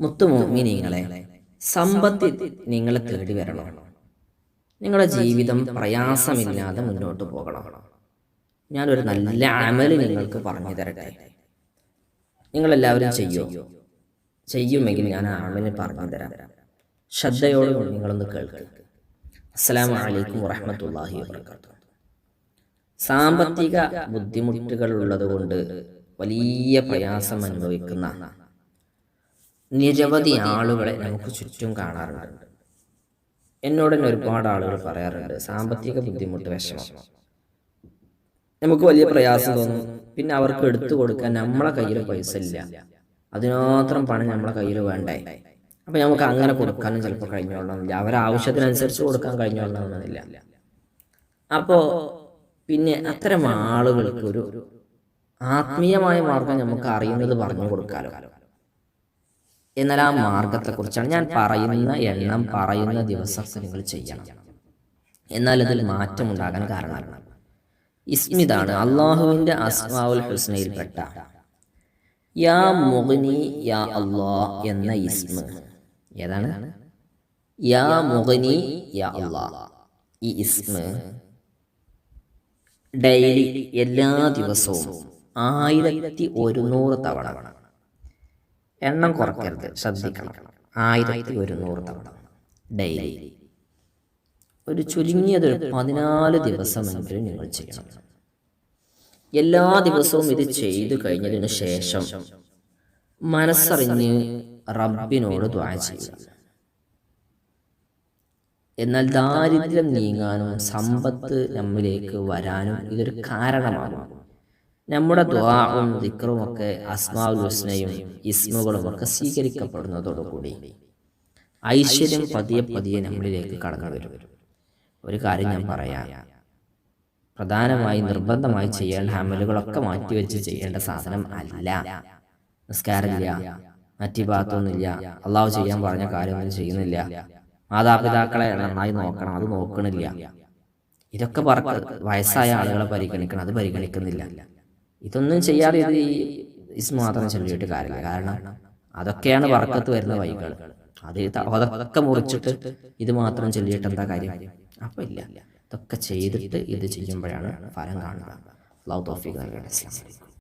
മുത്തുമോമിനിങ്ങളെ സമ്പത്തിൽ നിങ്ങൾ തേടി വരണം. നിങ്ങളുടെ ജീവിതം പ്രയാസമില്ലാതെ മുന്നോട്ട് പോകണം. ഞാനൊരു നല്ല അമൽ നിങ്ങൾക്ക് പറഞ്ഞു തരട്ടെ. നിങ്ങളെല്ലാവരും ചെയ്യോ? ചെയ്യുമെങ്കിൽ ഞാൻ ആ അമൽ പറഞ്ഞു തരാം. ശ്രദ്ധയോടെ നിങ്ങളൊന്ന് കേൾക്കുക അസ്സലാമു വലൈക്കും വറഹമത്തല്ലാഹി വാത്തു സാമ്പത്തിക ബുദ്ധിമുട്ടുകൾ ഉള്ളതുകൊണ്ട് വലിയ പ്രയാസം അനുഭവിക്കുന്ന നിരവധി ആളുകളെ നമുക്ക് ചുറ്റും കാണാറുണ്ട്. എന്നോട് തന്നെ ഒരുപാട് ആളുകൾ പറയാറുണ്ട്. സാമ്പത്തിക ബുദ്ധിമുട്ട് വിഷമം. നമുക്ക് വലിയ പ്രയാസം തോന്നും. പിന്നെ അവർക്ക് എടുത്തു കൊടുക്കാൻ നമ്മളെ കയ്യിൽ പൈസ ഇല്ല. അതിനുമാത്രം പണം നമ്മളെ കയ്യിൽ വേണ്ടേ? അപ്പൊ നമുക്ക് അങ്ങനെ കൊടുക്കാനും ചിലപ്പോൾ കഴിഞ്ഞോളണമെന്നില്ല അവരെ ആവശ്യത്തിനനുസരിച്ച് കൊടുക്കാൻ കഴിഞ്ഞോളണമെന്നില്ല അപ്പോ പിന്നെ അത്തരം ആളുകൾക്ക് ഒരു ആത്മീയമായ മാർഗം നമുക്ക് അറിയുന്നത് പറഞ്ഞു കൊടുക്കാലോ. എന്നാൽ ആ മാർഗത്തെക്കുറിച്ചാണ് ഞാൻ പറയുന്ന എണ്ണം പറയുന്ന ദിവസം നിങ്ങൾ ചെയ്യണം. എന്നാൽ അതിൽ മാറ്റമുണ്ടാകാൻ കാരണമാണ് ഇസ്മിതാണ് അള്ളാഹുവിന്റെ അസ്മാവുൽ ഹുസ്നയിൽപ്പെട്ട യാ മുഗ്നി യാ അള്ളാ എന്ന ഇസ്മ. ഏതാണ്? യാ മുഗ്നി യാ അള്ളാ. ഈ ഇസ്മ ഡെയിലി എല്ലാ ദിവസവും ആയിരത്തി ഒരുന്നൂറ് തവണ. എണ്ണം കുറയ്ക്കരുത് ശ്രദ്ധിക്കണം. ആയിരത്തി ഒരുന്നൂറ് തവണ. ഡെയിലി. ഒരു ചുരുങ്ങിയത് പതിനാല് ദിവസമെങ്കിലും നിങ്ങൾ ചെയ്യണം എല്ലാ ദിവസവും ഇത് ചെയ്തു കഴിഞ്ഞതിന് ശേഷം മനസ്സറിഞ്ഞ് റബ്ബിനോട് ദ്വാ ചെയ്യുക. എന്നാൽ ദാരിദ്ര്യം നീങ്ങാനും സമ്പത്ത് നമ്മിലേക്ക് വരാനും ഇതൊരു കാരണമാണ് നമ്മുടെ ദ്വാവും ദിക്റും ഒക്കെ അസ്മാവുൽ ഹുസ്നയും ഇസ്മുകളും ഒക്കെ സ്വീകരിക്കപ്പെടുന്നതോടുകൂടി ഐശ്വര്യം പതിയെ പതിയെ നമ്മളിലേക്ക് കടന്നു വരും. ഒരു കാര്യം ഞാൻ പറയാം. പ്രധാനമായി നിർബന്ധമായി ചെയ്യേണ്ട അമലുകളൊക്കെ മാറ്റിവെച്ച് ചെയ്യേണ്ട സാധനം അല്ല. നിസ്കാരമില്ല. മറ്റു ഭാഗത്തൊന്നുമില്ല. അള്ളാഹു ചെയ്യാൻ പറഞ്ഞ കാര്യമൊന്നും ചെയ്യുന്നില്ല. മാതാപിതാക്കളെ നന്നായി നോക്കണം. അത് നോക്കണില്ല ഇതൊക്കെ പറ വയസ്സായ ആളുകളെ പരിഗണിക്കണം. അത് പരിഗണിക്കുന്നില്ല. ഇതൊന്നും ചെയ്യാതെ ഇത് ഈ ഇസ് മാത്രം ചൊല്ലിയിട്ട് കാര്യമില്ല. കാരണം അതൊക്കെയാണ് വർക്കത്ത് വരുന്ന വൈകൾ അത് അതൊക്കെ മുറിച്ചിട്ട് ഇത് മാത്രം ചൊല്ലിയിട്ട് എന്താ കാര്യം? അപ്പൊ ഇല്ല. ഇതൊക്കെ ചെയ്തിട്ട് ഇത് ചെയ്യുമ്പോഴാണ് ഫലം കാണുക. ലൗ അസ്സലാമു അലൈക്കും.